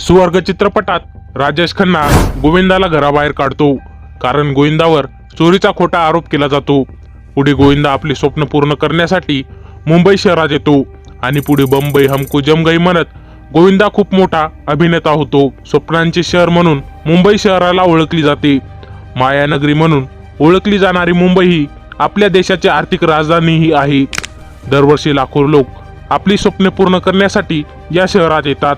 सुवर्ग चित्रपटात राजेश खन्ना गोविंदाला घराबाहेर काढतो. कारण गोविंदावर चोरीचा खोटा आरोप केला जातो. पुढे गोविंदा आपले स्वप्न पूर्ण करण्यासाठी मुंबई शहरात येतो आणि पुढे बंबई हमको जमगई म्हणत गोविंदा खूप मोठा अभिनेता होतो. स्वप्नांचे शहर म्हणून मुंबई शहराला ओळखली जाते. मायानगरी म्हणून ओळखली जाणारी मुंबई ही आपल्या देशाची आर्थिक राजधानीही आहे. दरवर्षी लाखो लोक आपली स्वप्ने पूर्ण करण्यासाठी या शहरात येतात.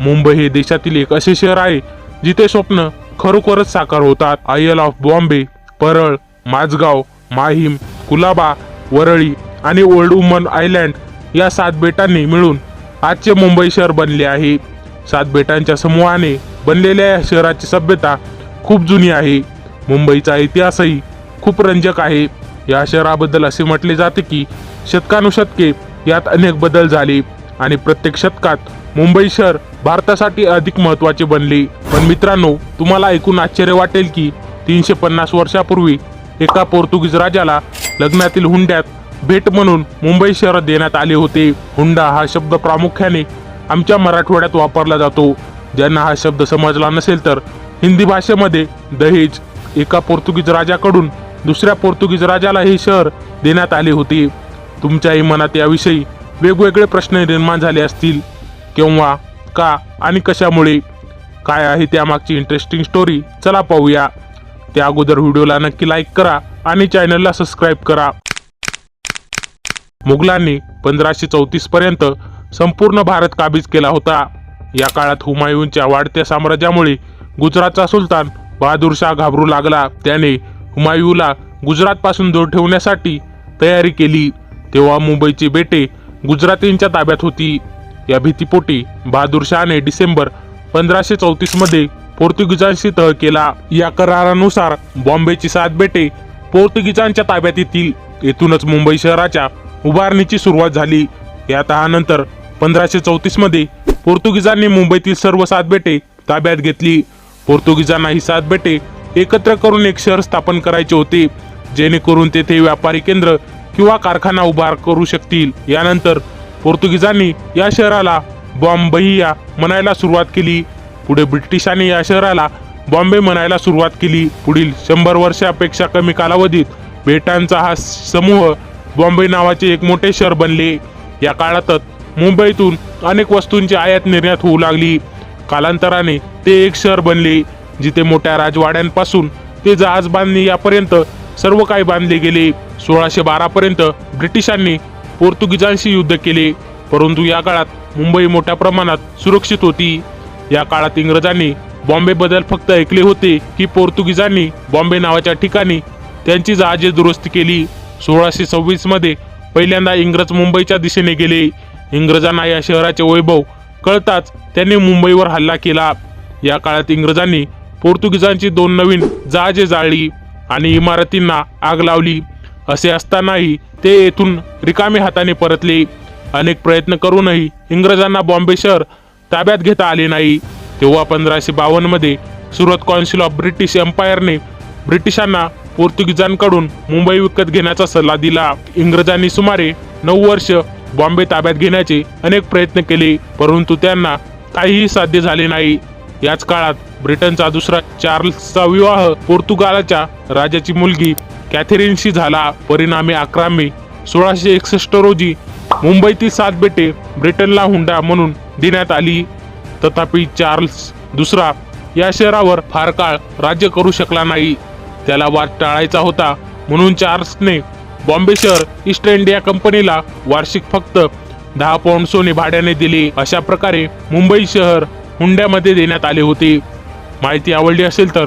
मुंबई हे देशातील एक असे शहर आहे जिथे स्वप्न खरोखरच साकार होतात. आयल ऑफ बॉम्बे परळ माझगाव माहीम कुलाबा वरळी आणि ओल्ड वुमन आयलँड या सात बेटांनी मिळून आजचे मुंबई शहर बनले आहे. सात बेटांच्या समूहाने बनलेल्या या शहराची सभ्यता खूप जुनी आहे. मुंबईचा इतिहासही खूप रंजक आहे. या शहराबद्दल असे म्हटले जाते की शतकानुशतके यात अनेक बदल झाले आणि प्रत्येक शतकात मुंबई शहर भारतासाठी अधिक महत्त्वाचे बनले. पण मित्रांनो तुम्हाला ऐकून आश्चर्य वाटेल की तीनशे पन्नास वर्षापूर्वी एका पोर्तुगीज राजाला लग्नातील हुंड्यात भेट म्हणून मुंबई शहर देण्यात आले होते. हुंडा हा शब्द प्रामुख्याने आमच्या मराठवाड्यात वापरला जातो. ज्यांना हा शब्द समजला नसेल तर हिंदी भाषेमध्ये दहेज एका पोर्तुगीज राजाकडून दुसऱ्या पोर्तुगीज राजाला हे शहर देण्यात आले होते. तुमच्याही मनात याविषयी वेगवेगळे प्रश्न निर्माण झाले असतील. केव्हा का आणि कशामुळे? काय आहे त्यामागची इंटरेस्टिंग स्टोरी चला पाहूया. त्या अगोदर व्हिडिओला नक्की लाईक करा आणि चॅनलला सबस्क्राईब करा. मुघलांनी पंधराशे चौतीस पर्यंत संपूर्ण भारत काबीज केला होता. या काळात हुमायूनच्या वाढत्या साम्राज्यामुळे गुजरातचा सुलतान बहादूर शाह घाबरू लागला. त्याने हुमायूला गुजरातपासून दूर ठेवण्यासाठी तयारी केली. तेव्हा मुंबईची बेटे गुजरातींच्या ताब्यात होती. या भीतीपोटी बहादूर शहाने डिसेंबर पंधराशे चौतीसमध्ये पोर्तुगीजांशी तह केला. या करारानुसार बॉम्बेची सात बेटे पोर्तुगीजांच्या ताब्यात येतील. येथूनच मुंबई शहराच्या उभारणीची सुरुवात झाली. या तहानंतर पंधराशे चौतीसमध्ये पोर्तुगीजांनी मुंबईतील सर्व सात बेटे ताब्यात घेतली. पोर्तुगीजांना ही सात बेटे एकत्र करून एक शहर स्थापन करायचे होते जेणेकरून तेथे व्यापारी केंद्र किंवा कारखाना उभार करू शकतील. यानंतर पोर्तुगीजांनी या शहराला बॉम्बईया म्हणायला सुरुवात केली. पुढे ब्रिटिशांनी या शहराला बॉम्बे म्हणायला सुरुवात केली. पुढील शंभर वर्षापेक्षा कमी कालावधीत बेटांचा हा समूह बॉम्बे नावाचे एक मोठे शहर बनले. या काळातच मुंबईतून अनेक वस्तूंची आयात निर्यात होऊ लागली. कालांतराने ते एक शहर बनले जिथे मोठ्या राजवाड्यांपासून ते जहाज बांधणी यापर्यंत सर्व काही बांधले गेले. सोळाशे बारा पर्यंत ब्रिटिशांनी पोर्तुगीजांशी युद्ध केले परंतु या काळात मुंबई मोठ्या प्रमाणात सुरक्षित होती. या काळात इंग्रजांनी बॉम्बे बद्दल फक्त ऐकले होते की पोर्तुगीजांनी बॉम्बे नावाच्या ठिकाणी त्यांची जहाजे दुरुस्त केली. सोळाशे सव्वीसमध्ये पहिल्यांदा इंग्रज मुंबईच्या दिशेने गेले. इंग्रजांना या शहराचे वैभव कळताच त्यांनी मुंबईवर हल्ला केला. या काळात इंग्रजांनी पोर्तुगीजांची दोन नवीन जहाजे जाळली आणि इमारतींना आग लावली. असे असतानाही ते येथून रिकामी हाताने परतले. अनेक प्रयत्न करूनही इंग्रजांना बॉम्बे शहर ताब्यात घेता आले नाही. तेव्हा पंधराशे बावन्नमध्ये सुरत कौन्सिल ऑफ ब्रिटिश एम्पायरने ब्रिटिशांना पोर्तुगीजांकडून मुंबई विकत घेण्याचा सल्ला दिला. इंग्रजांनी सुमारे नऊ वर्ष बॉम्बे ताब्यात घेण्याचे अनेक प्रयत्न केले परंतु त्यांना काहीही साध्य झाले नाही. याच काळात ब्रिटनचा दुसरा चार्ल्सचा विवाह पोर्तुगालच्या राजाची मुलगी कॅथेरीनशी झाला परिणामी अकरा मे सोळाशे एकसष्ट रोजी मुंबईतील सात बेटे ब्रिटनला हुंडा म्हणून देण्यात आली. तथापि चार्ल्स दुसरा या शहरावर फार काळ राज्य करू शकला नाही. त्याला वाद टाळायचा होता म्हणून चार्ल्सने बॉम्बे शहर ईस्ट इंडिया कंपनीला वार्षिक फक्त दहा पौंड सोने भाड्याने दिले. अशा प्रकारे मुंबई शहर हुंड्यामध्ये देण्यात आले होते. माहिती आवडली असेल तर